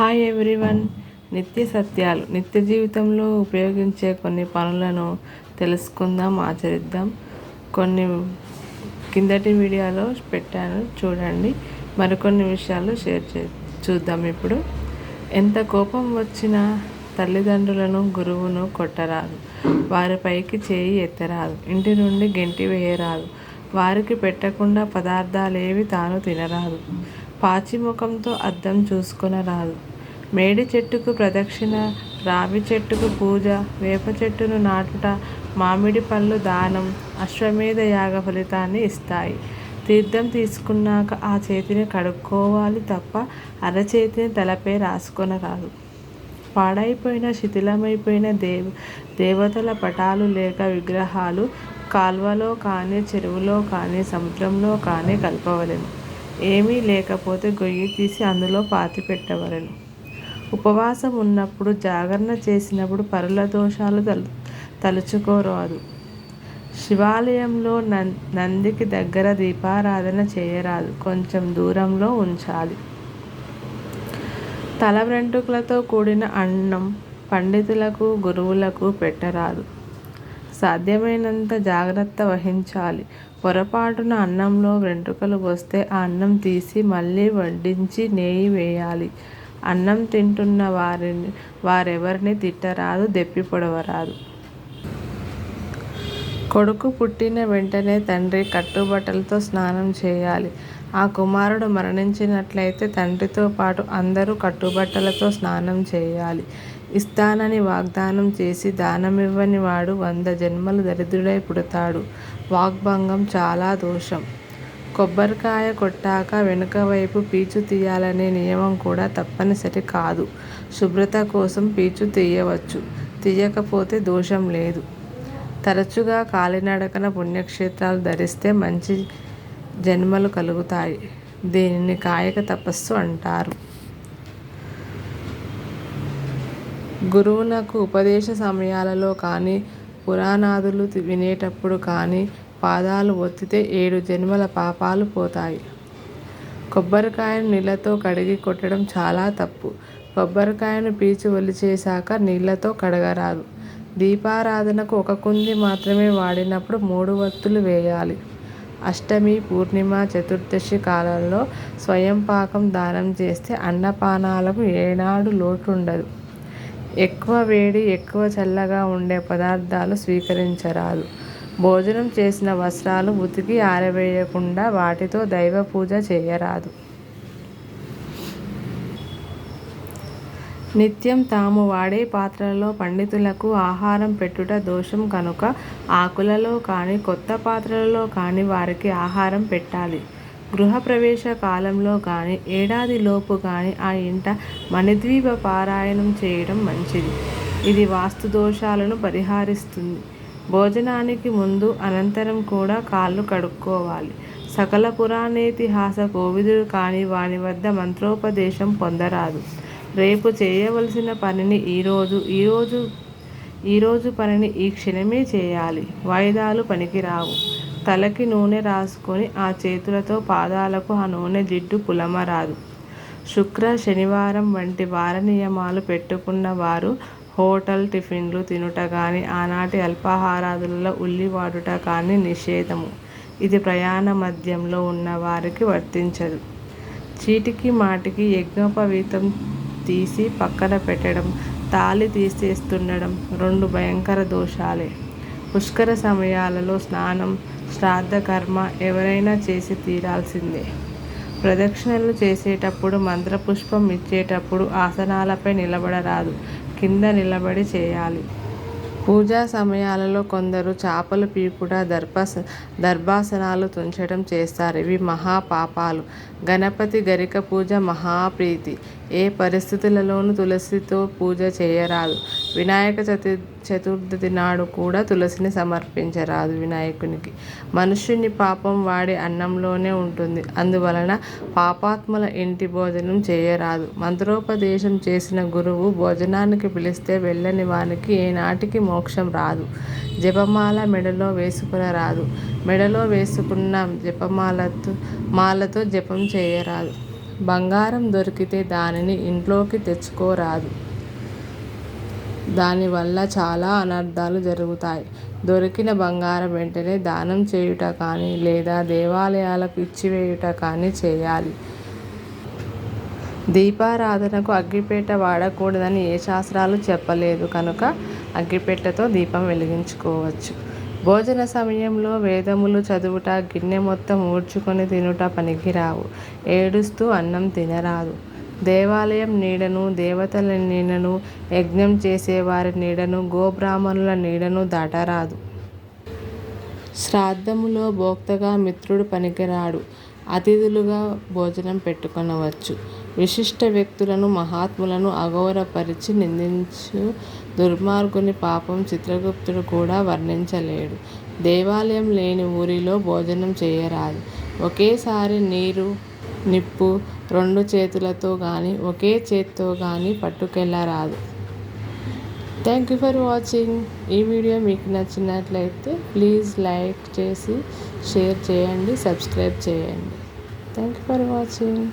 Hi everyone నిత్య సత్యాలు నిత్య జీవితంలో ఉపయోగించే కొన్ని పనులను తెలుసుకుందాం ఆచరిద్దాం. కొన్ని కిందటి వీడియోలో పెట్టాను చూడండి. మరికొన్ని విషయాలు షేర్ చే చూద్దాం ఇప్పుడు. ఎంత కోపం వచ్చినా తల్లిదండ్రులను గురువును కొట్టరాదు. వారిపైకి చేయి ఎత్తరాదు. ఇంటి నుండి గెంటి వేయరాదు. వారికి పెట్టకుండా పదార్థాలేవి తాను తినరాదు. పాచిముఖంతో అద్దం చూసుకునరాదు. మేడి చెట్టుకు ప్రదక్షిణ రావి చెట్టుకు పూజ వేప చెట్టును నాటుట మామిడి పళ్ళు దానం అశ్వమేధ యాగ ఫలితాన్ని ఇస్తాయి. తీర్థం తీసుకున్నాక ఆ చేతిని కడుక్కోవాలి తప్ప అరచేతిని తలపై రాసుకొనరాదు. పాడైపోయిన శిథిలమైపోయిన దేవ దేవతల పటాలు లేక విగ్రహాలు కాల్వలో కానీ చెరువులో కానీ సముద్రంలో కానీ కలపవలెను. ఏమీ లేకపోతే గొయ్యి తీసి అందులో పాతి పెట్టవలెను ఉపవాసం ఉన్నప్పుడు జాగరణ చేసినప్పుడు పరుల దోషాలు తలు తలుచుకోరాదు. శివాలయంలో నందికి దగ్గర దీపారాధన చేయరాదు. కొంచెం దూరంలో ఉంచాలి. తల వెంట్రుకలతో కూడిన అన్నం పండితులకు గురువులకు పెట్టరాదు. సాధ్యమైనంత జాగ్రత్త వహించాలి. పొరపాటున అన్నంలో వెంట్రుకలు వస్తే ఆ అన్నం తీసి మళ్ళీ వడ్డించి నెయ్యి వేయాలి. అన్నం తింటున్న వారిని వారెవరిని తిట్టరాదు దెప్పి పొడవరాదు. కొడుకు పుట్టిన వెంటనే తండ్రి కట్టుబట్టలతో స్నానం చేయాలి. ఆ కుమారుడు మరణించినట్లయితే తండ్రితో పాటు అందరూ కట్టుబట్టలతో స్నానం చేయాలి. ఇస్తానని వాగ్దానం చేసి దానమివ్వని వాడు వంద జన్మలు దరిద్రుడై పుడతాడు. వాగ్భంగం చాలా దోషం. కొబ్బరికాయ కొట్టాక వెనుక వైపు పీచు తీయాలనే నియమం కూడా తప్పనిసరి కాదు. శుభ్రత కోసం పీచు తీయవచ్చు. తీయకపోతే దోషం లేదు. తరచుగా కాలినడకన పుణ్యక్షేత్రాలు ధరిస్తే మంచి జన్మలు కలుగుతాయి. దీనిని కాయక తపస్సు అంటారు. గురువునకు ఉపదేశ సమయాలలో కానీ పురాణాదులు వినేటప్పుడు కానీ పాదాలు ఒత్తితే ఏడు జన్మల పాపాలు పోతాయి. కొబ్బరికాయను నీళ్ళతో కడిగి కొట్టడం చాలా తప్పు. కొబ్బరికాయను పీచు ఒలిచేశాక నీళ్ళతో కడగరాదు. దీపారాధనకు ఒక కుంది మాత్రమే వాడినప్పుడు మూడు వత్తులు వేయాలి. అష్టమి పూర్ణిమ చతుర్దశి కాలంలో స్వయం పాకం దానం చేస్తే అన్నపానాలకు ఏనాడు లోటు ఉండదు ఎక్కువ వేడి ఎక్కువ చల్లగా ఉండే పదార్థాలు స్వీకరించరాదు. భోజనం చేసిన వస్త్రాలు ఉతికి ఆరవేయకుండా వాటితో దైవ పూజ చేయరాదు. నిత్యం తాము వాడే పాత్రలలో పండితులకు ఆహారం పెట్టుట దోషం కనుక ఆకులలో కానీ కొత్త పాత్రలలో కానీ వారికి ఆహారం పెట్టాలి. గృహప్రవేశ కాలంలో కానీ ఏడాది లోపు కానీ ఆ ఇంట మణిద్వీప పారాయణం చేయడం మంచిది. ఇది వాస్తు దోషాలను పరిహారిస్తుంది. భోజనానికి ముందు అనంతరం కూడా కాళ్ళు కడుక్కోవాలి. సకల పురాణేతిహాస కోవిదుడు కాని వాని వద్ద మంత్రోపదేశం పొందరాదు. రేపు చేయవలసిన పనిని ఈరోజు ఈరోజు ఈరోజు పనిని ఈ క్షణమే చేయాలి. వాయిదాలు పనికిరావు. తలకి నూనె రాసుకొని ఆ చేతులతో పాదాలకు ఆ నూనె జిడ్డు పులమరాదు. శుక్ర శనివారం వంటి వార నియమాలు పెట్టుకున్న వారు హోటల్ టిఫిన్లు తినుట కానీ ఆనాటి అల్పాహారాదులలో ఉల్లి వాడుట కానీ నిషేధము. ఇది ప్రయాణ మధ్యంలో ఉన్న వారికి వర్తించదు. చీటికి మాటికి యజ్ఞోపవీతం తీసి పక్కన పెట్టడం తాళి తీసేస్తుండడం రెండు భయంకర దోషాలే. పుష్కర సమయాలలో స్నానం శ్రాద్ధ కర్మ ఎవరైనా చేసి తీరాల్సిందే. ప్రదక్షిణలు చేసేటప్పుడు మంత్రపుష్పం ఇచ్చేటప్పుడు ఆసనాలపై నిలబడరాదు. కింద నిలబడి చేయాలి. పూజా సమయాలలో కొందరు చేపల పీకుట దర్భాస దర్భాసనాలు తుంచడం చేస్తారు. ఇవి మహాపాపాలు. గణపతి గరిక పూజ మహాప్రీతి. ఏ పరిస్థితులలోనూ తులసితో పూజ చేయరాదు. వినాయక చతు చతుర్థి నాడు కూడా తులసిని సమర్పించరాదు వినాయకునికి. మనుష్యుని పాపం వాడి అన్నంలోనే ఉంటుంది. అందువలన పాపాత్మల ఇంటి భోజనం చేయరాదు. మంత్రోపదేశం చేసిన గురువు భోజనానికి పిలిస్తే వెళ్ళని వానికి ఏనాటికి మోక్షం రాదు. జపమాల మెడలో వేసుకుని రాదు. మెడలో వేసుకున్న జపమాలతో మాలతో జపం చేయరాదు. బంగారం దొరికితే దానిని ఇంట్లోకి తెచ్చుకోరాదు. దానివల్ల చాలా అనర్థాలు జరుగుతాయి. దొరికిన బంగారం వెంటనే దానం చేయుట కానీ లేదా దేవాలయాలకు ఇచ్చివేయుట కానీ చేయాలి. దీపారాధనకు అగ్గిపేట వాడకూడదని ఏ శాస్త్రాలు చెప్పలేదు కనుక అగ్గిపెట్టెతో దీపం వెలిగించుకోవచ్చు. భోజన సమయంలో వేదములు చదువుట గిన్నె మొత్తం ఊడ్చుకొని తినుట పనికిరావు. ఏడుస్తూ అన్నం తినరాదు. దేవాలయం నీడను దేవతల నీడను యజ్ఞం చేసేవారి నీడను గోబ్రాహ్మణుల నీడను దాటరాదు. శ్రాద్ధములో భోక్తగా మిత్రుడు పనికిరాడు. అతిథులుగా భోజనం పెట్టుకొనవచ్చు. విశిష్ట వ్యక్తులను మహాత్ములను అగౌరవపరిచి నిందించు దుర్మార్గుని పాపం చిత్రగుప్తుడు కూడా వర్ణించలేడు. దేవాలయం లేని ఊరిలో భోజనం చేయరాదు. ఒకేసారి నీరు నిప్పు రెండు చేతులతో కానీ ఒకే చేత్తో కానీ పట్టుకెళ్ళరాదు థ్యాంక్ యూ ఫర్ వాచింగ్ ఈ వీడియో మీకు నచ్చినట్లయితే ప్లీజ్ లైక్ చేసి షేర్ చేయండి సబ్స్క్రైబ్ చేయండి. Thank you for watching